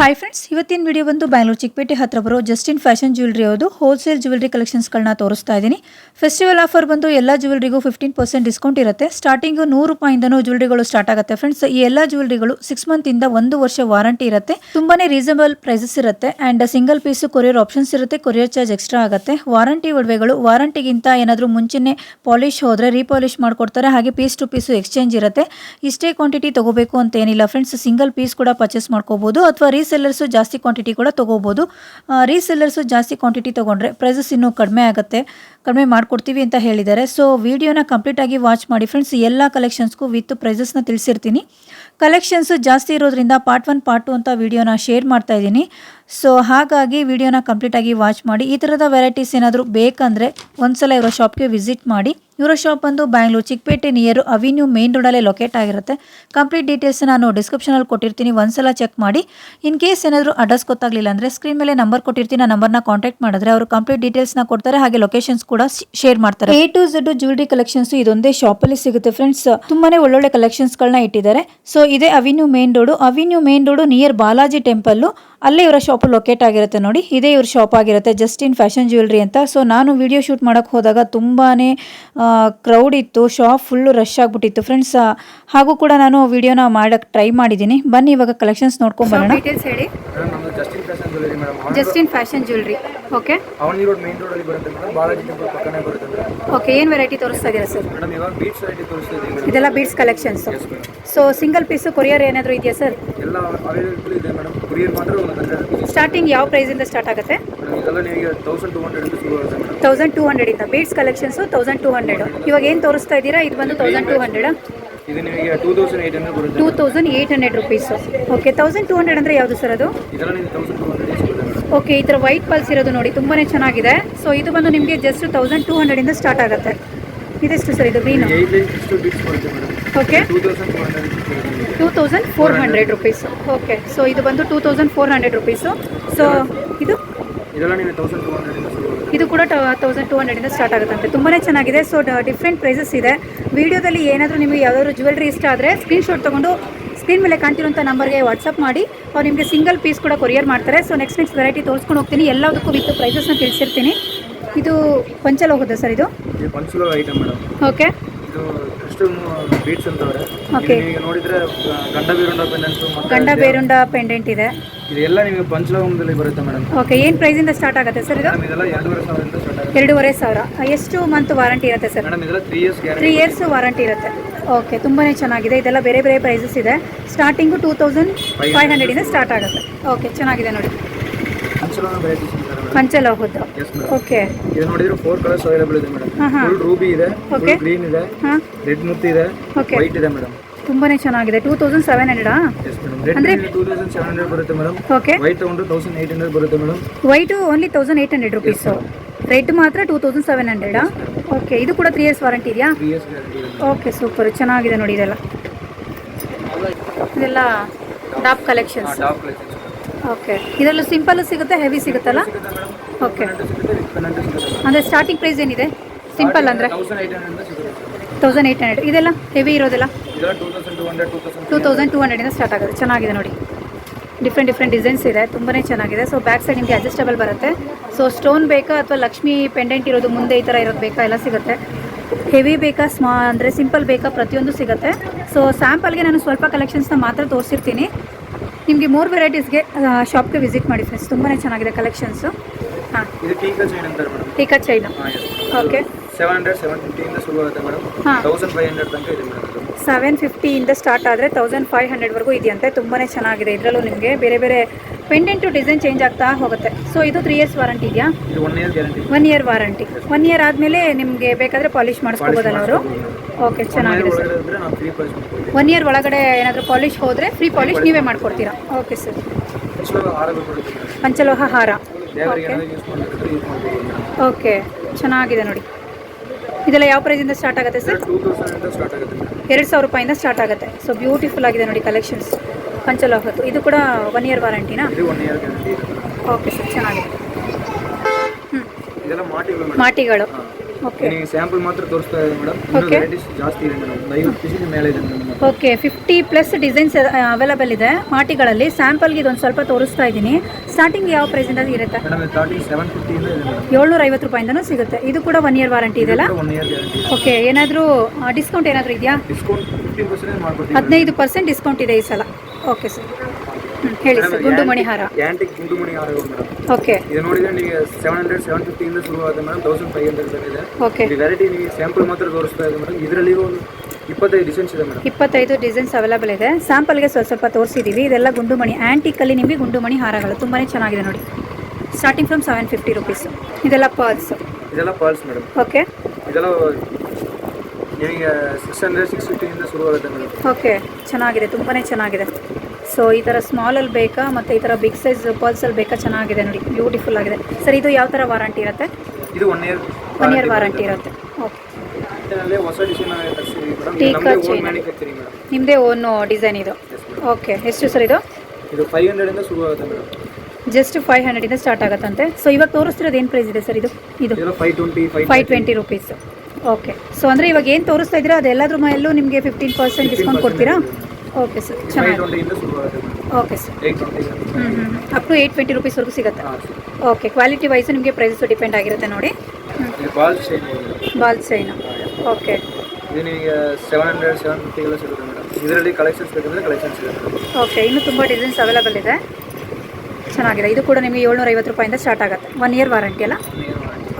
Hi friends ಇವತ್ತಿನ video ಬಂದು ಬ್ಯಾಂಗ್ಳೂರು ಚಿಕ್ಕಪೇಟೆ ಹತ್ರ ಬರೋ ಜಸ್ಟಿನ್ ಫ್ಯಾಷನ್ ಜ್ಯುವೆಲ್ರಿ ಅವರು ಹೋಲ್ಸೇಲ್ ಜ್ಯುವೆಲ್ರಿ ಕಲೆಕ್ಷನ್ಸ್ಗಳನ್ನ ತೋರಿಸ್ತಾ ಇದ್ದೀನಿ. ಫೆಸ್ಟಿವಲ್ ಆಫರ್ ಬಂದು ಎಲ್ಲ ಜ್ಯುವೆಲ್ರಿಗೂ ಫಿಫ್ಟೀನ್ ಪರ್ಸೆಂಟ್ ಡಿಸ್ಕೌಂಟ್ ಇರುತ್ತೆ. ಸ್ಟಾರ್ಟಿಂಗು ನೂರು ರೂಪಾಯಿಂದನೂ ಜ್ಯುವೆಲ್ರಿಗಳು ಸ್ಟಾರ್ಟ್ ಆಗುತ್ತೆ ಫ್ರೆಂಡ್ಸ್ ಈ ಎಲ್ಲ ಜ್ಯುವೆಲ್ರಿಗಳು ಸಿಕ್ಸ್ ಮಂತಿಂದ ಒಂದು ವರ್ಷ ವಾರಂಟಿ ಇರುತ್ತೆ. ತುಂಬಾನೇ ರೀಸನಬಲ್ ಪ್ರೈಸಸ್ ಇರುತ್ತೆ and single piece courier options ಇರುತ್ತೆ. ಕೊರಿಯರ್ ಚಾರ್ಜ್ ಎಕ್ಸ್ಟ್ರಾ ಆಗುತ್ತೆ. ವಾರಂಟಿ ಒಡವೆಗಳು ವಾರಂಟಿಗಿಂತ ಏನಾದರೂ ಮುಂಚೆನೇ ಪಾಲಿಶ್ ಹೋದರೆ ರೀಪಾಲಿಶ್ ಮಾಡಿಕೊಡ್ತಾರೆ. ಹಾಗೆ ಪೀಸ್ ಟು ಪೀಸು ಎಕ್ಸ್ಚೇಂಜ್ ಇರುತ್ತೆ. ಇಷ್ಟೇ ಕ್ವಾಂಟಿಟಿ ತಗೋಬೇಕು ಅಂತ ಏನಿಲ್ಲ ಫ್ರೆಂಡ್ಸ್ ಸಿಂಗಲ್ ಪೀಸ್ ಕೂಡ ಪರ್ಚೇಸ್ ಮಾಡ್ಕೋಬೋದು. ಅಥವಾ ರೀಸೆಲ್ಲರ್ಸು ಜಾಸ್ತಿ ಕ್ವಾಂಟಿಟಿ ಕೂಡ ತಗೋಬಹುದು ರೀಸೆಲ್ಲರ್ಸು ಜಾಸ್ತಿ ಕ್ವಾಂಟಿಟಿ ತಗೊಂಡ್ರೆ ಪ್ರೈಸಸ್ ಇನ್ನೂ ಕಡಿಮೆ ಆಗುತ್ತೆ. ಕಡಿಮೆ ಮಾಡಿಕೊಡ್ತೀವಿ ಅಂತ ಹೇಳಿದ್ದಾರೆ. ಸೊ ವಿಡಿಯೋನ ಕಂಪ್ಲೀಟಾಗಿ ವಾಚ್ ಮಾಡಿ ಫ್ರೆಂಡ್ಸ್ ಎಲ್ಲ ಕಲೆಕ್ಷನ್ಸ್ಗೂ ವಿತ್ ಪ್ರೈಸಸ್ನ ತಿಳಿಸಿರ್ತೀನಿ. ಕಲೆಕ್ಷನ್ಸು ಜಾಸ್ತಿ ಇರೋದ್ರಿಂದ ಪಾರ್ಟ್ ಒನ್ ಪಾರ್ಟ್ ಟು ಅಂತ ವಿಡಿಯೋನ ಶೇರ್ ಮಾಡ್ತಾ ಇದ್ದೀನಿ. ಸೊ ಹಾಗಾಗಿ ವಿಡಿಯೋನ ಕಂಪ್ಲೀಟಾಗಿ ವಾಚ್ ಮಾಡಿ. ಈ ಥರದ ವೆರೈಟೀಸ್ ಏನಾದರೂ ಬೇಕಂದರೆ ಒಂದ್ಸಲ ಇವರ ಶಾಪ್ಗೆ ವಿಸಿಟ್ ಮಾಡಿ. ಇವರ ಶಾಪ್ ಬಂದು Bangalore Chikkapete near avenue main ರೋಡಲ್ಲೇ locate ಆಗಿರುತ್ತೆ. ಕಂಪ್ಲೀಟ್ ಡೀಟೇಲ್ಸ್ ನಾನು ಡಿಸ್ಕ್ರಿಪ್ಷನಲ್ಲಿ ಕೊಟ್ಟಿರ್ತೀನಿ. ಒಂದ್ಸಲ ಚೆಕ್ ಮಾಡಿ. ಇನ್ ಕೇಸ್ ಏನಾದರೂ ಅಡ್ರೆಸ್ ಗೊತ್ತಾಗಲಿಲ್ಲ ಅಂದರೆ ಸ್ಕ್ರೀನ್ ಮೇಲೆ ನಂಬರ್ ಕೊಟ್ಟಿರ್ತೀನಿ. ಆ ನಂಬರ್ನ ಕಾಂಟ್ಯಾಕ್ಟ್ ಮಾಡಿದ್ರೆ ಅವರು ಕಂಪ್ಲೀಟ್ ಡೀಟೇಲ್ಸ್ನ ಕೊಡ್ತಾರೆ. ಹಾಗೆ ಲೊಕೇಶನ್ಸ್ ಕೂಡ ಶೇರ್ ಮಾಡ್ತಾರೆ. A to Z jewellery collections ಇದೊಂದೇ ಶಾಪ್ ಅಲ್ಲಿ ಸಿಗುತ್ತೆ ಫ್ರೆಂಡ್ಸ್ ತುಂಬಾನೇ ಒಳ್ಳೊಳ್ಳೆ ಕಲೆಕ್ಷನ್ಸ್ಗಳನ್ನ ಇಟ್ಟಿದ್ದಾರೆ. ಸೊ ಇದೆ avenue main road avenue main road near Balaji temple ಅಲ್ಲೇ ಇವರ ಶಾಪ್ ಲೊಕೇಟ್ ಆಗಿರುತ್ತೆ ನೋಡಿ. ಇದೇ ಇವ್ರ ಶಾಪ್ ಆಗಿರುತ್ತೆ ಜಸ್ಟ್ ಇನ್ ಫ್ಯಾಷನ್ ಜ್ಯುವೆಲ್ರಿ ಅಂತ. ಸೊ ನಾನು ವಿಡಿಯೋ ಶೂಟ್ ಮಾಡೋಕ್ಕೆ ಹೋದಾಗ ತುಂಬಾನೇ ಕ್ರೌಡ್ ಇತ್ತು. ಶಾಪ್ ಫುಲ್ಲು ರಶ್ ಆಗ್ಬಿಟ್ಟಿತ್ತು ಫ್ರೆಂಡ್ಸ್ ಹಾಗೂ ಕೂಡ ನಾನು ವಿಡಿಯೋನ ಮಾಡಕ್ಕೆ ಟ್ರೈ ಮಾಡಿದ್ದೀನಿ. ಬನ್ನಿ ಇವಾಗ ಕಲೆಕ್ಷನ್ಸ್ ನೋಡ್ಕೊಂಡು ಬರೋಣ. ಡೀಟೇಲ್ಸ್ ಹೇಳಿ. Fashion in madam just in fashion jewellery okay avenue road main ರೋಡಲ್ಲಿ ಬರುತ್ತೆ ಮೇಡಮ್. ಬಾಲಾಜಿ ಟೆಂಪಲ್ ಪಕ್ಕನೇ ಬರುತ್ತೆ ಮೇಡಮ್. ಓಕೆ ಏನು ವೆರೈಟಿ ತೋರಿಸ್ತಾ ಇದ್ದೀರಾ ಸರ್ ಮೇಡಮ್ ಇವಾಗ ಬೀಡ್ಸ್ ವೆರೈಟಿ ತೋರಿಸ್ತಾ ಇದ್ದೀವಿ ಮೇಡಮ್. ಇದೆಲ್ಲ beads collections so single piece courier ಏನಾದರೂ ಇದೆಯಾ ಸರ್ ಎಲ್ಲ ಅವೈಲೇಬಲ್ ಇದೆ ಮೇಡಮ್. ಕುರಿಯರ್ ಮಾತ್ರ ಒಂದು ಹಂಡ್ರೆಡ್ ರುಪೀಸ್ ಸ್ಟಾರ್ಟಿಂಗ್ ಯಾವ ಪ್ರೈಸಿಂದ ಸ್ಟಾರ್ಟ್ ಆಗುತ್ತೆ? ಮೇಡಮ್ ಇದೆಲ್ಲ ನಿಮಗೆ ತೌಸಂಡ್ ಟು ಹಂಡ್ರೆಡ್ ಶುರು ಆಗುತ್ತೆ madam. Thousand two ಹಂಡ್ರೆಡಿಂದ beads collections thousand two hundred ಇವಾಗ ಏನು ತೋರಿಸ್ತಾ ಇದ್ದೀರಾ ಇದು ಬಂದು ತೌಸಂಡ್ ಟೂ ಹಂಡ್ರೆಡ್ ಇದು ನಿಮಗೆ ಟೂ ತೌಸಂಡ್ ಏಯ್ಟ್ ಹಂಡ್ರೆಡ್ ಬರುತ್ತೆ. Two thousand eight hundred rupees okay thousand two hundred ಅಂದರೆ ಯಾವುದು ಸರ್ ಅದು? ಓಕೆ ಈ ಥರ ವೈಟ್ ಪಲ್ಸ್ ಇರೋದು ನೋಡಿ ತುಂಬಾ ಚೆನ್ನಾಗಿದೆ. ಸೊ ಇದು ಬಂದು ನಿಮಗೆ ಜಸ್ಟ್ ತೌಸಂಡ್ ಟೂ ಹಂಡ್ರೆಡಿಂದ ಸ್ಟಾರ್ಟ್ ಆಗುತ್ತೆ. ಇದೆಷ್ಟು ಸರ್ ಇದು green okay two thousand four hundred rupees okay so ಇದು. ಬಂದು two thousand four hundred rupees so ಇದು? ಇದೆಲ್ಲ ನಿಮಗೆ ತೌಸಂಡ್ ಟು ಹಂಡ್ರೆಡ್ ಶುರು ಆಗುತ್ತೆ ಇದು ಕೂಡ ತೌಸಂಡ್ ಟೂ ಹಂಡ್ರೆಡಿಂದ ಸ್ಟಾರ್ಟ್ ಆಗುತ್ತಂತೆ. ತುಂಬಾ ಚೆನ್ನಾಗಿದೆ. ಸೊ ಡಿಫ್ರೆಂಟ್ ಪ್ರೈಸಸ್ ಇದೆ. ವಿಡಿಯೋದಲ್ಲಿ ಏನಾದರೂ ನಿಮಗೆ ಯಾವ್ದಾದ್ರು ಜ್ಯುವೆಲ್ರಿ ಇಷ್ಟ ಆದರೆ ಸ್ಕ್ರೀನ್ಶಾಟ್ ತೊಗೊಂಡು ಸ್ಕ್ರೀನ್ ಮೇಲೆ ಕಾಣ್ತಿರುವಂಥ ನಂಬರ್ಗೆ ವಾಟ್ಸಪ್ ಮಾಡಿ. ಅವ್ರು ನಿಮಗೆ ಸಿಂಗಲ್ ಪೀಸ್ ಕೂಡ ಕೊರಿಯರ್ ಮಾಡ್ತಾರೆ. ಸೊ ನೆಕ್ಸ್ಟ್ ನೆಕ್ಸ್ಟ್ ವೆರೈಟಿ ತೋರಿಸ್ಕೊಂಡು ಹೋಗ್ತೀನಿ. ಎಲ್ಲದಕ್ಕೂ ವಿತ್ ಪ್ರೈಸಸ್ನ ತಿಳಿಸಿರ್ತೀನಿ. ಇದು ಪಂಚಲ್ ಹೋಗುತ್ತೆ ಸರ್ ಇದು? ಓಕೆ ಇದು ಎಷ್ಟು ಬೀಟ್ಸ್ ಅಂತವ್ರೆ. Okay. ಈಗ ನೋಡಿದ್ರೆ ಗಂಡ ಬೀರುಂಡ ಪೆಂಡೆಂಟು ಗಂಡ ಬೇರುಂಡ ಪೆಂಡೆಂಟ್ ಇದೆ. ಇದೆಲ್ಲ ನಿಮಗೆ ಪಂಚಲೋಹದಲ್ಲಿ ಬರುತ್ತೆ ಮೇಡಮ್ ಓಕೆ ಏನು ಪ್ರೈಸಿಂದ ಸ್ಟಾರ್ಟ್ ಆಗುತ್ತೆ ಸರ್ ಇದು? ಇದೆಲ್ಲ ಎರಡೂವರೆ ಸಾವಿರದಿಂದ ಸ್ಟಾರ್ಟ್ ಆಗುತ್ತೆ. ಎರಡೂವರೆ ಸಾವಿರ. ಎಷ್ಟು ಮಂತ್ ವಾರಂಟಿ ಇರುತ್ತೆ ಸರ್ ಮೇಡಮ್ ಇದೆಲ್ಲ three years guarantee three years warranty ಇರುತ್ತೆ. ಓಕೆ ತುಂಬಾ ಚೆನ್ನಾಗಿದೆ. ಇದೆಲ್ಲ ಬೇರೆ ಬೇರೆ ಪ್ರೈಸಸ್ ಇದೆ. ಸ್ಟಾರ್ಟಿಂಗು ಟೂ ತೌಸಂಡ್ ಫೈವ್ ಹಂಡ್ರೆಡಿಂದ ಸ್ಟಾರ್ಟ್ ಆಗುತ್ತೆ. ಓಕೆ ಚೆನ್ನಾಗಿದೆ ನೋಡಿ. ಪಂಚಲೋಹ ವೆರೈಟೀಸ್ ಪಂಚಲ್ ಹೋಗುದು ಓಕೆ ಇದು ನೋಡಿದ್ರೆ ಫೋರ್ ಕಲರ್ಸ್ ಅವೈಲೇಬಲ್ ಇದೆ ಮೇಡಮ್. ಫುಲ್ ರೂಬಿ ಇದೆ ಓಕೆ ಗ್ರೀನ್ ಇದೆ ರೆಡ್ ಮುತ್ತು ಇದೆ. ವೈಟ್ ಇದೆ ಮೇಡಮ್ ತುಂಬಾನೇ ಚೆನ್ನಾಗಿದೆ. ಟೂ ತೌಸಂಡ್ ಸೆವೆನ್ ಹಂಡ್ರೆಡಾ ಅಂದ್ರೆ- ಟೂ ತೌಸಂಡ್ ಸೆವೆನ್ ಹಂಡ್ರೆಡ್ ಬರುತ್ತೆ ಮೇಡಮ್ ಓಕೆ ವೈಟ್ ತಗೊಂಡ್ರೆ ತೌಸಂಡ್ ಏಯ್ಟ್ ಹಂಡ್ರೆಡ್ ಬರುತ್ತೆ madam white only thousand hundred rupees red ಮಾತ್ರ ಟೂ ತೌಸಂಡ್ ಸೆವೆನ್ ಹಂಡ್ರೆಡಾ ಓಕೆ ಇದು ಕೂಡ ತ್ರೀ ಇಯರ್ಸ್ ವಾರಂಟಿ ಇದೆಯಾ? ಓಕೆ ಸೂಪರ್ ಚೆನ್ನಾಗಿದೆ ನೋಡಿ ಇದೆಲ್ಲ. ಇದೆಲ್ಲ ಟಾಪ್ ಕಲೆಕ್ಷನ್ಸ್ ಓಕೆ ಇದರಲ್ಲೂ ಸಿಂಪಲ್ ಸಿಗುತ್ತೆ ಹೆವಿ ಸಿಗುತ್ತಲ್ಲ? ಓಕೆ ಅಂದರೆ ಸ್ಟಾರ್ಟಿಂಗ್ ಪ್ರೈಸ್ ಏನಿದೆ? ಸಿಂಪಲ್ ಅಂದರೆ? ತೌಸಂಡ್ ಏಯ್ಟ್ ಹಂಡ್ರೆಡ್ ಇದೆಲ್ಲ ಹೆವಿ ಇರೋದೆಲ್ಲ? ಟೂ ತೌಸಂಡ್ ಟೂ ಹಂಡ್ರೆಡಿಂದ ಸ್ಟಾರ್ಟ್ ಆಗುತ್ತೆ. ಚೆನ್ನಾಗಿದೆ ನೋಡಿ. ಡಿಫ್ರೆಂಟ್ ಡಿಫ್ರೆಂಟ್ ಡಿಸೈನ್ಸ್ ಇದೆ. ತುಂಬಾ ಚೆನ್ನಾಗಿದೆ. ಸೊ ಬ್ಯಾಕ್ ಸೈಡ್ ನಿಮಗೆ ಅಡ್ಜಸ್ಟಬಲ್ ಬರುತ್ತೆ. ಸೊ ಸ್ಟೋನ್ ಬೇಕಾ ಅಥವಾ ಲಕ್ಷ್ಮಿ ಪೆಂಡೆಂಟ್ ಇರೋದು ಮುಂದೆ ಈ ಥರ ಇರೋದು ಬೇಕಾ? ಎಲ್ಲ ಸಿಗುತ್ತೆ. ಹೆವಿ ಬೇಕಾ ಸ್ಮಾ ಅಂದರೆ ಸಿಂಪಲ್ ಬೇಕಾ? ಪ್ರತಿಯೊಂದು ಸಿಗುತ್ತೆ. ಸೊ ಸ್ಯಾಂಪಲ್ಗೆ ನಾನು ಸ್ವಲ್ಪ ಕಲೆಕ್ಷನ್ಸ್ನ ಮಾತ್ರ ತೋರಿಸಿರ್ತೀನಿ. ನಿಮಗೆ ಮೂರು ವೆರೈಟೀಸ್ಗೆ ಶಾಪ್ಗೆ ವಿಸಿಟ್ ಮಾಡಿ ಫ್ರೆಂಡ್ಸ್ ತುಂಬಾ ಚೆನ್ನಾಗಿದೆ ಕಲೆಕ್ಷನ್ಸು ಹಾಂ. ಟೀಕಾ chain okay seven hundred seven ಫಿಫ್ಟಿಯಿಂದ ಶುರು ಆಗುತ್ತೆ ಮೇಡಮ್ ಹಾಂ. ತೌಸಂಡ್ ಫೈವ್ ಹಂಡ್ರೆಡ್ ತನಕ ಇದೆ ಮೇಡಮ್ ಇದು. ಸೆವೆನ್ ಫಿಫ್ಟಿಯಿಂದ ಸ್ಟಾರ್ಟ್ ಆದರೆ ತೌಸಂಡ್ ಫೈವ್ ಹಂಡ್ರೆಡ್ವರೆಗೂ ಇದೆಯಂತೆ ತುಂಬಾ ಚೆನ್ನಾಗಿದೆ. ಇದರಲ್ಲೂ ನಿಮಗೆ ಬೇರೆ ಬೇರೆ ಪೆಂಡೆಂಟು ಡಿಸೈನ್ ಚೇಂಜ್ ಆಗ್ತಾ ಹೋಗುತ್ತೆ. ಸೊ ಇದು ತ್ರೀ ಇಯರ್ಸ್ ವಾರಂಟಿ ಇದೆಯಾ? One year warranty one year ಆದಮೇಲೆ ನಿಮಗೆ ಬೇಕಾದರೆ ಪಾಲಿಷ್ ಮಾಡಿಸ್ಕೋಬೋದಲ್ಲ ಅವರು? ಓಕೆ ಚೆನ್ನಾಗಿದೆ ಸರ್ ಒನ್ ಇಯರ್ ಒಳಗಡೆ ಏನಾದರೂ ಪಾಲಿಶ್ ಹೋದರೆ ಫ್ರೀ ಪಾಲಿಶ್ ನೀವೇ ಮಾಡ್ಕೊಡ್ತೀರಾ? ಓಕೆ ಸರ್ ಪಂಚಲೋಹ ಹಾರ ಓಕೆ ಓಕೆ ಚೆನ್ನಾಗಿದೆ ನೋಡಿ. ಇದೆಲ್ಲ ಯಾವ ಪ್ರೈಸಿಂದ ಸ್ಟಾರ್ಟ್ ಆಗುತ್ತೆ ಸರ್ ಎರಡು ಸಾವಿರ ರೂಪಾಯಿಂದ ಸ್ಟಾರ್ಟ್ ಆಗುತ್ತೆ. ಸೊ ಬ್ಯೂಟಿಫುಲ್ ಆಗಿದೆ ನೋಡಿ ಕಲೆಕ್ಷನ್ಸ್ ಪಂಚಲೋಹದ್ದು. ಇದು ಕೂಡ ಒನ್ ಇಯರ್ ವಾರಂಟಿನಾ ಓಕೆ ಸರ್ ಚೆನ್ನಾಗಿದೆ. ಹ್ಞೂ ಮಾಟಿಗಳು ನಿಮಗೆ ಸ್ಯಾಂಪಲ್ ಮಾತ್ರ ತೋರಿಸ್ತಾ ಇದೆ ಮೇಡಮ್. ಇನ್ನೂ. ವೆರೈಟೀಸ್ ಜಾಸ್ತಿ ಇದೆ ಮೇಡಮ್. ಒಂದು ಐವತ್ತು ಪೀಸಿಗೆ ಮೇಲೆ ಇದೆ madam okay fifty plus designs available ಇದೆ ಮಾಟಿಗಳಲ್ಲಿ. ಸ್ಯಾಂಪಲ್ಗೆ ಇದೊಂದು ಸ್ವಲ್ಪ ತೋರಿಸ್ತಾ ಇದ್ದೀನಿ. ಸ್ಟಾರ್ಟಿಂಗ್ ಯಾವ ಪ್ರೈಸಿಂದ ಇರುತ್ತೆ? ಮೇಡಮ್ ಇದು ತರ್ಟಿ ಸೆವೆನ್ ಫಿಫ್ಟಿಯಿಂದ ಇದೆ ಮೇಡಮ್. ಏಳ್ನೂರ ಐವತ್ತು ರೂಪಾಯಿಂದನೂ ಸಿಗುತ್ತೆ. ಇದು ಕೂಡ ಒನ್ ಇಯರ್ ವಾರಂಟಿ ಇದೆಯಲ್ಲ? ಒನ್ ಇಯರ್ ಗ್ಯಾರಂಟಿ ಓಕೆ ಏನಾದರೂ ಡಿಸ್ಕೌಂಟ್ ಏನಾದರೂ ಇದೆಯಾ? ಡಿಸ್ಕೌಂಟ್ ಫಿಫ್ಟೀನ್ ಪರ್ಸೆಂಟ್ ಮಾಡ್ಕೊಡ್ತೀವಿ ಹದಿನೈದು ಪರ್ಸೆಂಟ್ ಡಿಸ್ಕೌಂಟ್ ಇದೆ ಈ ಸಲ. Okay sir. ಹೇಳಿ ಸರ್. ಗುಂಡು ಮಣಿ ಹಾರ ಆ್ಯಂಟಿಕ್ ಗುಂಡು ಮಣಿ ಮೇಡಮ್ ಓಕೆ ಇದು ನೋಡಿದ್ರೆ ನಿಮಗೆ ಸೆವೆನ್ ಹಂಡ್ರೆಡ್ ಸೆವೆನ್ ಫಿಫ್ಟಿಯಿಂದ ಶುರುವಾಗುತ್ತೆ ಮೇಡಮ್ ತೌಸಂಡ್ ಫೈವ್ ಹಂಡ್ರೆಡ್ ಇದೆ. ಓಕೆ ವೆರೈಟಿ ನಿಮಗೆ ಸ್ಯಾಂಪಲ್ ಮಾತ್ರ ತೋರಿಸ್ತಾ ಇದೆ ಮೇಡಮ್ ಇದರಲ್ಲಿ ಒಂದು ಇಪ್ಪತ್ತೈದು ಡಿಸೈನ್ಸ್ ಇದೆ ಮೇಡಮ್ ಇಪ್ಪತ್ತೈದು ಡಿಸೈನ್ಸ್ ಅವೈಲೇಬಲ್ ಇದೆ. ಸ್ಯಾಂಪಲ್ಗೆ ಸ್ವಲ್ಪ ಸ್ವಲ್ಪ ತೋರಿಸಿದ್ದೀವಿ ಇದೆಲ್ಲ ಗುಂಡು ಮಣಿ ಆ್ಯಂಟಿಕಲ್ಲಿ ನಿಮಗೆ ಗುಂಡುಮಣಿ ಹಾರಗಳು ತುಂಬಾ ಚೆನ್ನಾಗಿದೆ ನೋಡಿ. Starting from seven fifty rupees ಇದೆಲ್ಲ ಪರ್ಲ್ಸ್ ಇದೆಲ್ಲ ಪರ್ಲ್ಸ್ ಮೇಡಮ್ ಓಕೆ ಇದೆಲ್ಲ ನಿಮಗೆ ಸಿಕ್ಸ್ ಹಂಡ್ರೆಡ್ ಸಿಕ್ಸ್ ಫಿಫ್ಟಿಯಿಂದ ಶುರುವಾಗುತ್ತೆ ಮೇಡಮ್ ಓಕೆ ಚೆನ್ನಾಗಿದೆ. ತುಂಬಾ ಚೆನ್ನಾಗಿದೆ. ಸೊ ಈ ಥರ ಸ್ಮಾಲಲ್ಲಿ ಬೇಕಾ ಮತ್ತು ಈ ಥರ ಬಿಗ್ ಸೈಜ್ ಪರ್ಲ್ಸಲ್ಲಿ ಬೇಕಾ ಚೆನ್ನಾಗಿದೆ ನೋಡಿ. ಬ್ಯೂಟಿಫುಲ್ ಆಗಿದೆ. ಸರ್ ಇದು ಯಾವ ಥರ ವಾರಂಟಿ ಇರುತ್ತೆ? ಇದು one year one year warranty ಇರುತ್ತೆ. ಓಕೆ ಟೀಕಾ ಮೇಡಮ್ ನಿಮ್ಮದೇ ಓನ್ ಡಿಸೈನ್ ಇದು. ಓಕೆ ಎಷ್ಟು ಸರ್ ಇದು? ಇದು ಫೈವ್ ಹಂಡ್ರೆಡಿಂದ ಶುರುವಾಗುತ್ತೆ ಮೇಡಮ್ ಜಸ್ಟ್ ಫೈವ್ ಹಂಡ್ರೆಡಿಂದ ಸ್ಟಾರ್ಟ್ ಆಗುತ್ತಂತೆ. ಸೊ ಇವಾಗ ತೋರಿಸ್ತಿರೋದು ಏನು ಪ್ರೈಸ್ ಇದೆ ಸರ್ ಇದು? ಇದು. Five twenty five twenty rupees okay so ಅಂದರೆ ಇವಾಗ ಏನು ತೋರಿಸ್ತಾ ಇದ್ದೀರಾ? ಅದೆಲ್ಲದ್ರ ಮೇಲೂ ನಿಮಗೆ ಫಿಫ್ಟೀನ್ ಪರ್ಸೆಂಟ್ ಡಿಸ್ಕೌಂಟ್ ಕೊಡ್ತೀರಾ? ಓಕೆ ಸರ್ ಚೆನ್ನಾಗಿ okay sir up to eight twenty ರುಪೀಸ್ವರೆಗೂ ಸಿಗುತ್ತೆ. ಓಕೆ ಕ್ವಾಲಿಟಿ ವೈಸ್ ನಿಮಗೆ ಪ್ರೈಸಸ್ ಡಿಪೆಂಡ್ ಆಗಿರುತ್ತೆ ನೋಡಿ. Ball chain ball chain okay ಇದು ನಿಮಗೆ ಸೆವೆನ್ ಹಂಡ್ರೆಡ್ ಸೆವೆನ್ ಫಿಫ್ಟಿಗೆಲ್ಲ ಸಿಗುತ್ತೆ ಮೇಡಮ್. ಇದರಲ್ಲಿ ಕಲೆಕ್ಷನ್ಸ್ ಬೇಕಂದ್ರೆ ಕಲೆಕ್ಷನ್ಸ್ ಇದೆ ಓಕೆ ಇನ್ನೂ ತುಂಬ ಡಿಸೈನ್ಸ್ ಅವೈಲೇಬಲ್ ಇದೆ. ಚೆನ್ನಾಗಿದೆ. ಇದು ಕೂಡ ನಿಮಗೆ ಏಳ್ನೂರ ಐವತ್ತು ರೂಪಾಯಿಂದ ಸ್ಟಾರ್ಟ್ ಆಗುತ್ತೆ. ಒನ್ ಇಯರ್ ವಾರಂಟಿ ಅಲ್ಲ?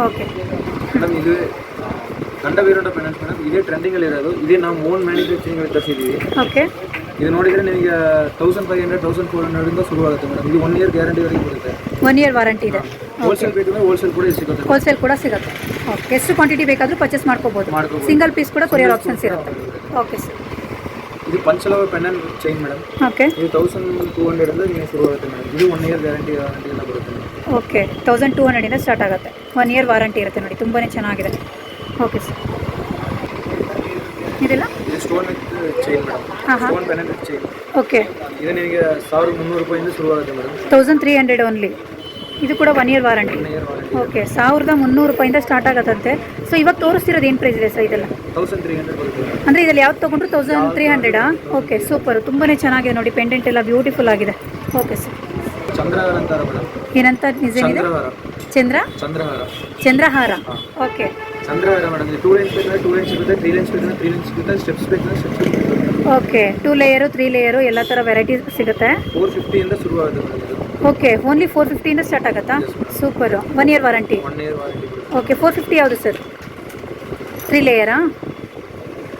ಓಕೆ ಮೇಡಮ್ ಇದು ಗಂಡ ವೀರೋಟ ಫೈನಾನ್ಸ್ ಮೇಡಮ್ ಇದೇ ಟ್ರೆಂಡಿಂಗಲ್ಲಿ ಇರೋದು. ಇದೇ ನಾವು ಓನ್ ಮ್ಯಾನುಫ್ಯಾಕ್ಚರಿಂಗ್ ತರಿಸಿದ್ದೀವಿ. ಓಕೆ ಇದು ನೋಡಿದರೆ ನಿಮಗೆ thousand five hundred thousand four ಹಂಡ್ರೆಡಿಂದ ಶುರುವಾಗುತ್ತೆ ಮೇಡಮ್. ಇದು ಒನ್ ಇಯರ್ ಗ್ಯಾರಂಟಿ ವರೆಗೆ ಬರುತ್ತೆ ಒನ್ ಇಯರ್ ವಾರಂಟಿ ಇದೆ. ಹೋಲ್ಸೇಲ್ ಬೇಕಂದ್ರೆ ಹೋಲ್ಸೇಲ್ ಕೂಡ ಸಿಗುತ್ತೆ. ಹೋಲ್ಸೇಲ್ ಕೂಡ ಸಿಗುತ್ತೆ. ಓಕೆ ಎಷ್ಟು ಕ್ವಾಂಟಿಟಿ ಬೇಕಾದರೂ ಪರ್ಚೇಸ್ ಮಾಡ್ಕೋಬೋದು. ಸಿಂಗಲ್ ಪೀಸ್ ಕೂಡ ಕೊರಿಯರ್ ಆಪ್ಷನ್ಸ್ ಇರುತ್ತೆ. ಓಕೆ ಸರ್ ಇದು ಪಂಚಲವ ಪೆನಲ್ ಚೈನ್ ಮೇಡಮ್. ಓಕೆ ಇದು ತೌಸಂಡ್ ಟೂ ಹಂಡ್ರೆಡಿಂದ ನಿಮಗೆ ಶುರುವಾಗುತ್ತೆ ಮೇಡಮ್. ಇದು ಒನ್ ಇಯರ್ ಗ್ಯಾರಂಟಿ ವಾರಂಟಿ ಎಲ್ಲ ಬರುತ್ತೆ ಓಕೆ ತೌಸಂಡ್ ಟೂ ಹಂಡ್ರೆಡಿಂದ ಸ್ಟಾರ್ಟ್ ಆಗುತ್ತೆ. ಒನ್ ಇಯರ್ ವಾರಂಟಿ ಇರುತ್ತೆ ನೋಡಿ. ತುಂಬಾ ಚೆನ್ನಾಗಿದೆ. ಓಕೆ ಸರ್ ಇದೆಲ್ಲ ಇದು stone chain madam. Stone panel chain okay. ಇದು ನಿಮಗೆ ಸಾವಿರದ ಮುನ್ನೂರು ರೂಪಾಯಿಂದ ಶುರುವಾಗುತ್ತೆ madam. Thousand three hundred only ಇದು ಕೂಡ ಒನ್ ಇಯರ್ ವಾರಂಟಿ ಓಕೆ ಸಾವಿರದ ಮುನ್ನೂರು ರೂಪಾಯಿಂದ ಸ್ಟಾರ್ಟ್ ಆಗತ್ತಂತೆ. ಸೊ ಇವಾಗ ತೋರಿಸ್ತಿರೋದು ಏನು ಪ್ರೈಸ್ ಇದೆ ಸರ್ ಇದೆಲ್ಲ? ಅಂದರೆ ಇದರಲ್ಲಿ ಯಾವ್ದು ತೊಗೊಂಡ್ರು ತೌಸಂಡ್ ತ್ರೀ ಹಂಡ್ರೆಡಾ ಓಕೆ ಸೂಪರ್ ತುಂಬಾ ಚೆನ್ನಾಗಿದೆ ನೋಡಿ ಪೆಂಡೆಂಟ್ ಎಲ್ಲ ಬ್ಯೂಟಿಫುಲ್ ಆಗಿದೆ. Okay sir. ಏನಂತ ಚಂದ್ರ? ಚಂದ್ರಹಾರ. ಚಂದ್ರಹಾರ. ಓಕೆ. ಚಂದ್ರಹಾರ ಮೇಡಮ್ ಇದು ಟೂ ಲೈನ್ಸ್ ಬೇಕಂದ್ರೆ ಟೂ ಲೈನ್ಸ್ ಸಿಗುತ್ತೆ ತ್ರೀ ಲೈನ್ಸ್ ಬೇಕಂದ್ರೆ ತ್ರೀ ಲೈನ್ಸ್ ಸಿಗುತ್ತೆ ಸ್ಟೆಪ್ಸ್ ಬೇಕಂದ್ರೆ steps okay two layer three layer ಎಲ್ಲ ಥರ ವೆರೈಟೀಸ್ ಸಿಗುತ್ತೆ. ಫೋರ್ ಫಿಫ್ಟಿಯಿಂದ ಶುರುವಾಗುತ್ತೆ ಇದು. ಓಕೆ ಓನ್ಲಿ ಫೋರ್ ಫಿಫ್ಟಿಯಿಂದ ಸ್ಟಾರ್ಟ್ ಆಗುತ್ತಾ? Super one year warranty one year warranty okay four fifty ಯಾವುದು ಸರ್ ತ್ರೀ ಲೇಯರಾ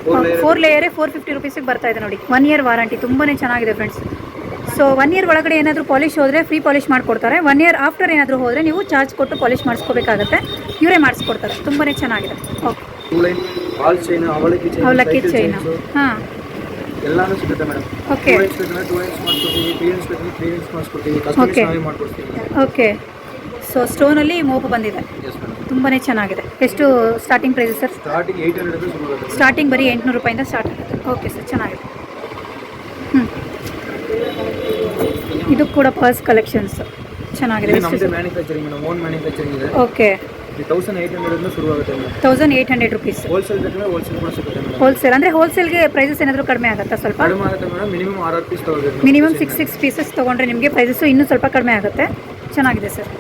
ಫೋರ್ ಲೇಯರ್ ಫೋರ್ ಲೇಯರೇ ಫೋರ್ ಫಿಫ್ಟಿ ರುಪೀಸಿಗೆ ಬರ್ತಾ ಇದೆ ನೋಡಿ. ಒನ್ ಇಯರ್ ವಾರಂಟಿ ತುಂಬಾ ಚೆನ್ನಾಗಿದೆ ಫ್ರೆಂಡ್ಸ್ ಸೊ ಒನ್ ಇಯರ್ ಒಳಗಡೆ ಏನಾದರೂ ಪಾಲಿಶ್ ಹೋದರೆ ಫ್ರೀ ಪಾಲಿಶ್ ಮಾಡಿಕೊಡ್ತಾರೆ. ಒನ್ ಇಯರ್ ಆಫ್ಟರ್ ಏನಾದರೂ ಹೋದರೆ ನೀವು ಚಾರ್ಜ್ ಕೊಟ್ಟು ಪಾಲಿಶ್ ಮಾಡಿಸ್ಕೋಬೇಕಾಗತ್ತೆ. ಇವರೇ ಮಾಡಿಸ್ಕೊಡ್ತಾರೆ. ತುಂಬಾ ಚೆನ್ನಾಗಿದೆ. ಓಕೆ ಅವಲಕ್ಕಿ ಚೈನ್ ಹಾಂ. ಎಲ್ಲಾನು ಸಿಗುತ್ತೆ ಮೇಡಮ್ ಓಕೆ ಮಾಡ್ಕೊಡ್ತೀವಿ ಓಕೆ ಸೊ ಸ್ಟೋನಲ್ಲಿ ಮೋಪು ಬಂದಿದೆ. ತುಂಬಾ ಚೆನ್ನಾಗಿದೆ. ಎಷ್ಟು ಸ್ಟಾರ್ಟಿಂಗ್ ಪ್ರೈಸ್ ಸರ್? ಸ್ಟಾರ್ಟಿಂಗ್ ಬರೀ ಎಂಟುನೂರು ರೂಪಾಯಿಂದ ಸ್ಟಾರ್ಟ್ ಆಗುತ್ತೆ. ಓಕೆ ಸರ್ ಚೆನ್ನಾಗಿದೆ. ಇದು ಕೂಡ ಪರ್ಸ್ ಕಲೆಕ್ಷನ್ಸ್ ಚೆನ್ನಾಗಿದೆ. ಇದು ನಮ್ಮದೇ ಮ್ಯಾನುಫ್ಯಾಕ್ಚರಿಂಗ್ ಮೇಡಮ್. ಓನ್ ಮ್ಯಾನುಫ್ಯಾಕ್ಚರಿಂಗ್ ಇದೆ okay thousand eight hundred rupees wholesale ಅಂದರೆ ಹೋಲ್ಸೇಲ್ಗೆ ಪ್ರೈಸಸ್ ಏನಾದರೂ ಕಡಿಮೆ ಆಗುತ್ತಾ ಸ್ವಲ್ಪ? ಮಿನಿಮಮ್ ಸಿಕ್ಸ್ ಸಿಕ್ಸ್ ಪೀಸಸ್ ತೊಗೊಂಡ್ರೆ ನಿಮಗೆ ಪ್ರೈಸಸ್ ಇನ್ನೂ ಸ್ವಲ್ಪ ಕಡಿಮೆ ಆಗುತ್ತೆ. ಚೆನ್ನಾಗಿದೆ ಸರ್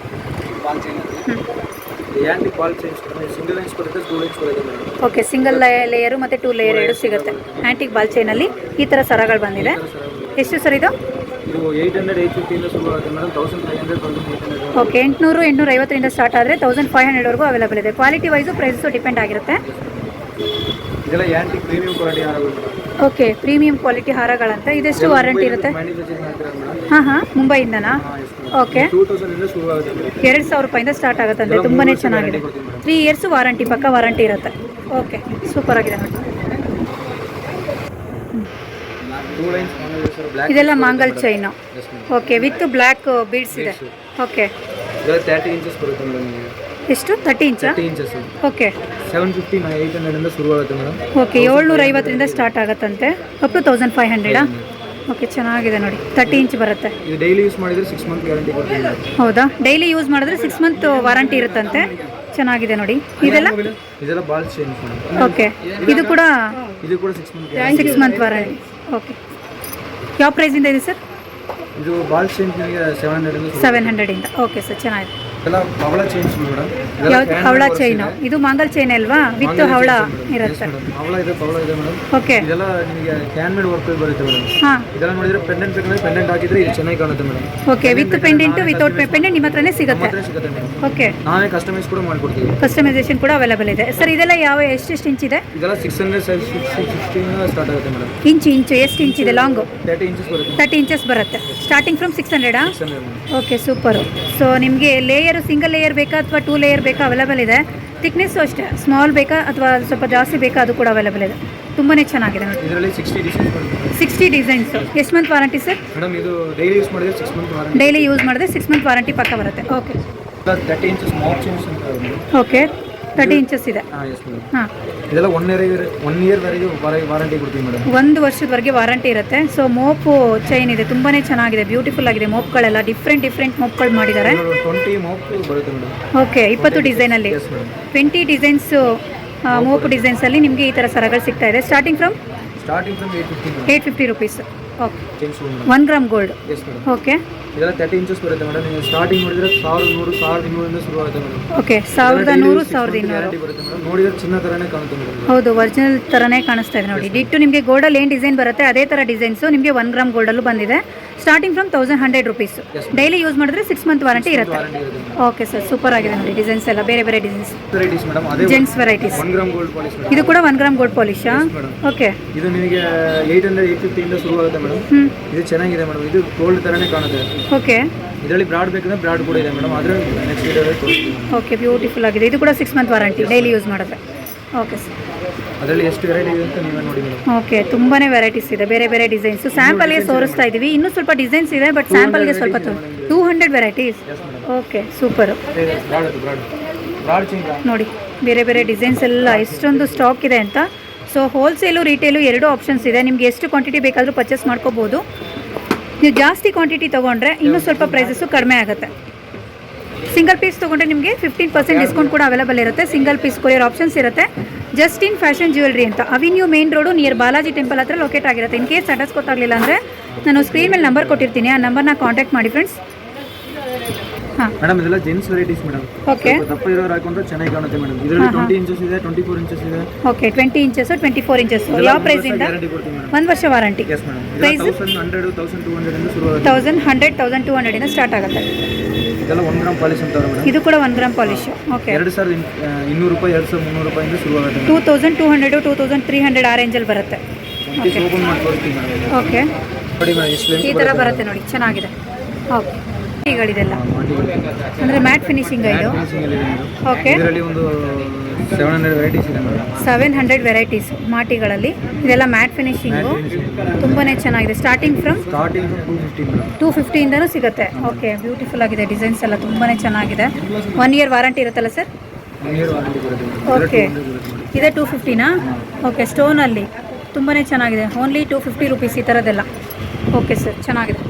ಓಕೆ ಸಿಂಗಲ್ ಲೇಯರು ಮತ್ತು ಟೂ ಲೇಯರ್ ಎರಡು ಸಿಗುತ್ತೆ. ಆ್ಯಂಟಿಕ್ ಬಾಲ್ ಚೈನಲ್ಲಿ ಈ ಥರ ಸರಗಳು ಬಂದಿದೆ. ಎಷ್ಟು ಸರ್ ಇದು? ಇದು ಏಯ್ಟ್ ಹಂಡ್ರೆಡ್ ಏಯ್ಟ್ ಫಿಫ್ಟಿಯಿಂದ ಶುರುವಾಗುತ್ತೆ. Madam thousand five hundred thousand eight hundred okay ಎಂಟುನೂರು ಎಂಟುನೂರ ಐವತ್ತರಿಂದ ಸ್ಟಾರ್ಟ್ ಆದರೆ ತೌಸಂಡ್ ಫೈವ್ ಹಂಡ್ರೆಡ್ವರೆಗೂ ಅವೈಲೇಬಲ್ ಇದೆ. ಕ್ವಾಲಿಟಿ ವೈಸು ಪ್ರೈಸು ಡಿಪೆಂಡ್ ಆಗಿರುತ್ತೆ. ಇದೆಲ್ಲ ಯಾಂಟಿ ಪ್ರೀಮಿಯಂ ಕ್ವಾಲಿಟಿ ಹಾರಗಳು. ಮೇಡಮ್ ಓಕೆ ಪ್ರೀಮಿಯಂ ಕ್ವಾಲಿಟಿ ಹಾರಗಳಂತೆ. ಇದೆಷ್ಟು ವಾರಂಟಿ ಇರುತ್ತೆ? ಹಾಂ ಹಾಂ ಮುಂಬೈಯಿಂದನಾ? ಓಕೆ. ಎರಡು ಸಾವಿರ ರೂಪಾಯಿಂದ ಸ್ಟಾರ್ಟ್ ಆಗುತ್ತಂತೆ ತುಂಬಾ ಚೆನ್ನಾಗಿದೆ. ತ್ರೀ ಇಯರ್ಸು ವಾರಂಟಿ ಪಕ್ಕ ವಾರಂಟಿ ಇರುತ್ತೆ. ಓಕೆ ಸೂಪರ್ ಆಗಿದೆ ನೋಡಿ ಇದೆಲ್ಲ ಮಾಂಗಲ್ chain okay with black beads ಇದೆ. ಓಕೆ ಎಷ್ಟು? ತರ್ಟಿ ಇಂಚಾ ಓಕೆ ಸೆವೆನ್ ಫಿಫ್ಟಿ ಏಯ್ಟ್ ಹಂಡ್ರೆಡಿಂದ ಶುರುವಾಗುತ್ತೆ ಮೇಡಮ್. ಓಕೆ ಏಳ್ನೂರ ಐವತ್ತರಿಂದ ಸ್ಟಾರ್ಟ್ ಆಗುತ್ತಂತೆ. ಅಪ್ ಟು ತೌಸಂಡ್ ಫೈವ್ ಹಂಡ್ರೆಡಾ ಓಕೆ ಚೆನ್ನಾಗಿದೆ ನೋಡಿ. ತರ್ಟಿ ಇಂಚ್ ಬರುತ್ತೆ. ಇದು ಡೈಲಿ ಯೂಸ್ ಮಾಡಿದರೆ ಸಿಕ್ಸ್ ಮಂತ್ ಗ್ಯಾರಂಟಿ ಕೊಡ್ತೀವಿ ಹೌದಾ? ಡೈಲಿ ಯೂಸ್ ಮಾಡಿದ್ರೆ ಸಿಕ್ಸ್ ಮಂತ್ ವಾರಂಟಿ ಇರುತ್ತಂತೆ. ಚೆನ್ನಾಗಿದೆ ನೋಡಿ. ಇದೆಲ್ಲ? ಇದೆಲ್ಲ ಬಾಲ್ ಚೇಂಜ್ ಓಕೆ ಇದು ಕೂಡ ಇದು ಕೂಡ six month six month warranty okay ಯಾವ ಪ್ರೈಸಿಂದ ಇದೆ ಸರ್? ಇದು ಬಾಲ್ ಸೆವೆನ್ ಹಂಡ್ರೆಡ್ ಸೆವೆನ್ ಹಂಡ್ರೆಡಿಂದ ಓಕೆ ಸರ್ ಚೆನ್ನಾಗಿದೆ. ಹವಳ ಚೈನು ಇದು ಮಾಂಗಲ್ ಚೈನ್ ಅಲ್ವಾ? ವಿತ್ ಹವಳ ಇರುತ್ತೆ. ಹವಳ ಇದೆ ಪವಳ ಇದೆ ಮೇಡಮ್. ಓಕೆ ಇದೆಲ್ಲ ನಿಮಗೆ ಹ್ಯಾಂಡ್ ಮೇಡ್ ವರ್ಕ್ ಬರುತ್ತೆ ಮೇಡಮ್. ಹಾಂ. ಇದೆಲ್ಲ ನೋಡಿದ್ರೆ ಪೆಂಡೆಂಟ್ ಬೇಕಂದ್ರೆ ಪೆಂಡೆಂಟ್ ಹಾಕಿದ್ರೆ ಇದು ಚೆನ್ನಾಗಿ ಕಾಣುತ್ತೆ madam. Okay with pendant without pendant ನಿಮ್ಮ ಹತ್ರನೇ ಸಿಗುತ್ತೆ. ಸಿಗುತ್ತೆ ಮೇಡಮ್. ಓಕೆ ನಾವೇ ಕಸ್ಟಮೈಸ್ ಕೂಡ ಮಾಡ್ಕೊಡ್ತೀವಿ. ಕಸ್ಟಮೈಸೇಷನ್ ಕೂಡ ಅವೈಲೇಬಲ್ ಇದೆ. ಸರ್ ಇದೆಲ್ಲ ಯಾವ ಎಷ್ಟೆಷ್ಟು ಇಂಚ್ ಇದೆ? ಇದೆಲ್ಲ six hundred size six sixteen start ಆಗುತ್ತೆ ಮೇಡಮ್. ಇಂಚು ಇಂಚು ಎಷ್ಟು ಇಂಚ್ ಇದೆ? ಲಾಂಗು ತರ್ಟಿ ಇಂಚಸ್ ಬರುತ್ತೆ. ತರ್ಟಿ ಇಂಚಸ್ ಬರುತ್ತೆ. ಸ್ಟಾರ್ಟಿಂಗ್ ಫ್ರಮ್ ಸಿಕ್ಸ್ ಹಂಡ್ರೆಡಾ ಓಕೆ ಸೂಪರು ಸೊ ನಿಮಗೆ ಲೇಯರು ಸಿಂಗಲ್ ಲೇಯರ್ ಬೇಕಾ ಅಥವಾ ಟೂ ಲೇಯರ್ ಬೇಕಾ ಅವೈಲೇಬಲ್ ಇದೆ. ಥಿಕ್ನೆಸ್ಸು ಅಷ್ಟೇ. ಸ್ಮಾಲ್ ಬೇಕಾ ಅಥವಾ ಸ್ವಲ್ಪ ಜಾಸ್ತಿ ಬೇಕಾ ಅದು ಕೂಡ ಅವೈಲೇಬಲ್ ಇದೆ. ತುಂಬಾ ಚೆನ್ನಾಗಿದೆ ಇದರಲ್ಲಿ ಸಿಕ್ಸ್ಟಿ ಡಿಸೈನ್ಸ್ ಬರುತ್ತೆ ಸಿಕ್ಸ್ಟಿ ಡಿಸೈನ್ಸು ಎಷ್ಟು ಮಂತ್ ವಾರಂಟಿ ಸರ್ ಮೇಡಮ್ ಇದು ಡೈಲಿ ಯೂಸ್ ಮಾಡಿದ್ರೆ six month warranty daily use ಮಾಡಿದ್ರೆ ಸಿಕ್ಸ್ ಮಂತ್ ವಾರಂಟಿ ಪಕ್ಕ ಬರುತ್ತೆ. ಓಕೆ ಓಕೆ ತರ್ಟಿ ಇಂಚಸ್ ಇದೆ. ಹಾಂ ಇದೆಲ್ಲ ಒನ್ ಇಯರ್ ಒನ್ ಇಯರ್ವರೆಗೆ ವಾರಂಟಿ ಕೊಡ್ತೀವಿ ಮೇಡಮ್ ಒಂದು ವರ್ಷದವರೆಗೆ ವಾರಂಟಿ ಇರುತ್ತೆ. ಸೊ ಮೋಪು ಚೈನ್ ಇದೆ. ತುಂಬಾ ಚೆನ್ನಾಗಿದೆ. ಬ್ಯೂಟಿಫುಲ್ ಆಗಿದೆ ಮೋಪ್ಗಳೆಲ್ಲ. ಡಿಫ್ರೆಂಟ್ ಡಿಫ್ರೆಂಟ್ ಮೋಪ್ಗಳು ಮಾಡಿದ್ದಾರೆ. ಟ್ವೆಂಟಿ ಮೋಪ್ ಬರುತ್ತೆ ಮೇಡಮ್ ಓಕೆ ಇಪ್ಪತ್ತು ಡಿಸೈನಲ್ಲಿ ಅಲ್ಲಿ. ಟ್ವೆಂಟಿ ಟ್ವೆಂಟಿ ಡಿಸೈನ್ಸು ಡಿಸೈನ್ಸ್ ಡಿಸೈನ್ಸಲ್ಲಿ ನಿಮಗೆ ಈ ಥರ ಸರಗಳು ಸಿಗ್ತಾ ಇದೆ. Starting from starting from fifty eight fifty rupees okay. One gram gold S madam okay ಇದೆಲ್ಲ ತರ್ಟಿ ಇಂಚಸ್ ಬರುತ್ತೆ ಮೇಡಮ್ ನೀವು ಸ್ಟಾರ್ಟಿಂಗ್ ನೋಡಿದ್ರೆ ಸಾವಿರದ ನೂರು ಸಾವಿರದ ಇನ್ನೂರಿಂದ ಶುರು ಆಗುತ್ತೆ ಮೇಡಮ್ ಓಕೆ ಸಾವಿರದ ನೂರು ಸಾವಿರದ ಇನ್ನೂರು. ಗ್ಯಾರಂಟಿ ಬರುತ್ತೆ ಮೇಡಮ್ ನೋಡಿದ್ರೆ ಚಿನ್ನ ಥರನೇ ಕಾಣುತ್ತೆ ಮೇಡಮ್ ಹೌದು ಒರಿಜಿನಲ್ ಥರನೇ ಕಾಣಿಸ್ತಾ ಇದೆ ನೋಡಿ. ಡಿಟ್ಟು ನಿಮಗೆ ಗೋಲ್ಡಲ್ಲಿ ಏನು ಡಿಸೈನ್ ಬರುತ್ತೆ ಅದೇ ಥರ ಡಿಸೈನ್ಸು ನಿಮಗೆ ಒನ್ ಗ್ರಾಮ್ ಗೋಲ್ಡಲ್ಲೂ ಬಂದಿದೆ. Starting from thousand hundred rupees daily use ಮಾಡಿದ್ರೆ ಸಿಕ್ಸ್ ಮಂತ್ ವಾರಂಟಿ ಇರುತ್ತೆ. ವಾರಂಟಿ ಇರುತ್ತೆ ಓಕೆ ಸರ್ ಸೂಪರ್ ಆಗಿದೆ ನೋಡಿ ಡಿಸೈನ್ಸ್ ಎಲ್ಲ. ಬೇರೆ ಬೇರೆ ಡಿಸೈನ್ಸ್ ವೆರೈಟೀಸ್ ಮೇಡಮ್ ಅದೇ gents varieties one gram gold polish ಇದು ಕೂಡ ಒನ್ ಗ್ರಾಮ್ ಗೋಲ್ಡ್ ಪಾಲಿಶಾ ಓಕೆ ಇದು ನಿಮಗೆ ಏಯ್ಟ್ ಹಂಡ್ರೆಡ್ ಏಯ್ಟ್ ಫಿಫ್ಟಿಯಿಂದ ಶುರು ಆಗುತ್ತೆ ಮೇಡಮ್ ಇದು ಚೆನ್ನಾಗಿದೆ ಮೇಡಮ್. ಇದು ಗೋಲ್ಡ್ ಥರನೇ ಕಾಣುತ್ತೆ. ಓಕೆ ಇದರಲ್ಲಿ ಬ್ರಾಡ್ ಬೇಕಂದ್ರೆ ಬ್ರಾಡ್ ಕೂಡ ಇದೆ ಮೇಡಮ್. ಆದರೆ ನೆಕ್ಸ್ಟ್ ವಿಡಿಯೋದಲ್ಲಿ ಓಕೆ ಬ್ಯೂಟಿಫುಲ್ ಆಗಿದೆ. ಇದು ಕೂಡ six month warranty daily use ಮಾಡಿದ್ರೆ ಓಕೆ ಸರ್ ಅದರಲ್ಲಿ ಎಷ್ಟು ವೆರೈಟಿ ಇದೆ ಅಂತ ನೀವೇ ನೋಡಿ ಮೇಡಮ್. ಓಕೆ ತುಂಬಾನೇ ವೆರೈಟೀಸ್ ಇದೆ. ಬೇರೆ ಬೇರೆ ಡಿಸೈನ್ಸ್ ಸ್ಯಾಂಪಲ್ಗೆ ತೋರಿಸ್ತಾ ಇದ್ದೀವಿ ಇನ್ನೂ ಸ್ವಲ್ಪ ಡಿಸೈನ್ಸ್ ಇದೆ ಬಟ್ ಸ್ಯಾಂಪಲ್ಗೆ ಸ್ವಲ್ಪ two hundred varieties okay super broad broad broad change ನೋಡಿ ಬೇರೆ ಬೇರೆ ಡಿಸೈನ್ಸ್ ಎಲ್ಲ ಎಷ್ಟೊಂದು ಸ್ಟಾಕ್ ಇದೆ ಅಂತ ಸೊ ಹೋಲ್ಸೇಲು ರಿಟೇಲು ಎರಡು ಆಪ್ಷನ್ಸ್ ಇದೆ. ನಿಮ್ಗೆ ಎಷ್ಟು ಕ್ವಾಂಟಿಟಿ ಬೇಕಾದರೂ ಪರ್ಚೇಸ್ ಮಾಡ್ಕೋಬೋದು. ನೀವು ಜಾಸ್ತಿ ಕ್ವಾಂಟಿಟಿ ತೊಗೊಂಡ್ರೆ ಇನ್ನೂ ಸ್ವಲ್ಪ ಪ್ರೈಸಸ್ಸು ಕಡಿಮೆ ಆಗುತ್ತೆ. ಸಿಂಗಲ್ ಪೀಸ್ ತೊಗೊಂಡ್ರೆ ನಿಮಗೆ ಫಿಫ್ಟೀನ್ ಪರ್ಸೆಂಟ್ ಡಿಸ್ಕೌಂಟ್ ಕೂಡ ಅವೈಲೇಬಲ್ ಇರುತ್ತೆ. ಸಿಂಗಲ್ ಪೀಸ್ ಕೊರಿಯರ್ ಆಪ್ಷನ್ಸ್ ಇರುತ್ತೆ. ಜಸ್ಟ್ ಇನ್ ಫ್ಯಾಷನ್ ಜ್ಯುವೆಲ್ರಿ ಅಂತ. Avenue main road near Balaji temple ಹತ್ರ ಲೊಕೇಟ್ ಆಗಿರುತ್ತೆ. ಇನ್ ಕೇಸ್ ಅಡ್ರೆಸ್ ಗೊತ್ತಾಗಲಿಲ್ಲ ಅಂದರೆ ನಾನು ಸ್ಕ್ರೀನ್ ಮೇಲೆ ನಂಬರ್ ಕೊಟ್ಟಿರ್ತೀನಿ. ಆ ನಂಬರ್ನ ಕಾಂಟ್ಯಾಕ್ಟ್ ಮಾಡಿ ಫ್ರೆಂಡ್ಸ್ ಮೇಡಮ್ ಇದೆಲ್ಲ ಜೆಂಟ್ಸ್ ವೆರೈಟೀಸ್ ಮೇಡಮ್. ಓಕೆ ದಪ್ಪ ಇರೋರು ಹಾಕೊಂಡ್ರೆ ಚೆನ್ನಾಗಿ ಕಾಣುತ್ತೆ ಮೇಡಮ್. ಇದರಲ್ಲಿ ಟ್ವೆಂಟಿ ಇಂಚಸ್ ಇದೆ ಟ್ವೆಂಟಿ ಫೋರ್ ಇಂಚಸ್ ಇದೆ okay twenty inches twenty four inches ಯಾವ ಪ್ರೈಸ್ ಇಂದ? ಒಂದು ವರ್ಷ warranty yes madam? Thousand hundred thousand two hundred ಇಂದ ಶುರು ಆಗುತ್ತೆ ತೌಸಂಡ್ ಹಂಡ್ರೆಡ್ ತೌಸಂಡ್ ಟೂ ಹಂಡ್ರೆಡಿಂದ ಸ್ಟಾರ್ಟ್ ಆಗುತ್ತೆ. ಇದೆಲ್ಲ 1 ಗ್ರಾಂ ಪಾಲಿಶ್ ಅಂತಾರೆ ಮೇಡಮ್. ಇದು ಕೂಡ ಒನ್ ಗ್ರಾಮ್ ಪಾಲಿಶ್ ಓಕೆ ಎರಡು ಸಾವಿರದ ಆ, ಇನ್ನೂರು ರೂಪಾಯಿ ಎರಡು ಸಾವಿರದ ಮುನ್ನೂರು ರೂಪಾಯಿಂದ ಶುರು ಆಗುತ್ತೆ two thousand two hundred two thousand three hundred ಆ ರೇಂಜಲ್ಲಿ ಬರುತ್ತೆ. ಓಕೆ ಈ ಥರ ಬರುತ್ತೆ ನೋಡಿ ಚೆನ್ನಾಗಿದೆ. ಓಕೆ ಗಳಿದೆಲ್ಲ ಅಂದರೆ ಮ್ಯಾಟ್ ಫಿನಿಶಿಂಗ್ ಇದು? ಓಕೆ ಇದರಲ್ಲಿ ಒಂದು ಸೆವೆನ್ ಹಂಡ್ರೆಡ್ ವೆರೈಟೀಸ್ ಇದೆ ಸೆವೆನ್ ಹಂಡ್ರೆಡ್ ವೆರೈಟೀಸ್ ಮಾಟಿಗಳಲ್ಲಿ. ಇದೆಲ್ಲ ಮ್ಯಾಟ್ ಫಿನಿಶಿಂಗು. ತುಂಬಾ ಚೆನ್ನಾಗಿದೆ. Starting from starting two fifty two ಫಿಫ್ಟಿಯಿಂದನೂ ಸಿಗುತ್ತೆ. ಓಕೆ ಬ್ಯೂಟಿಫುಲ್ ಆಗಿದೆ. ಡಿಸೈನ್ಸ್ ಎಲ್ಲ ತುಂಬಾ ಚೆನ್ನಾಗಿದೆ. ಒನ್ ಇಯರ್ ವಾರಂಟಿ ಇರುತ್ತಲ್ಲ ಸರ್ ಓಕೆ ಇದೆ ಟೂ ಫಿಫ್ಟಿನಾ ಓಕೆ ಸ್ಟೋನಲ್ಲಿ ತುಂಬಾ ಚೆನ್ನಾಗಿದೆ. ಓನ್ಲಿ ಟೂ ಫಿಫ್ಟಿ ರುಪೀಸ್ ಈ ಥರದ್ದೆಲ್ಲ ಓಕೆ ಸರ್ ಚೆನ್ನಾಗಿದೆ.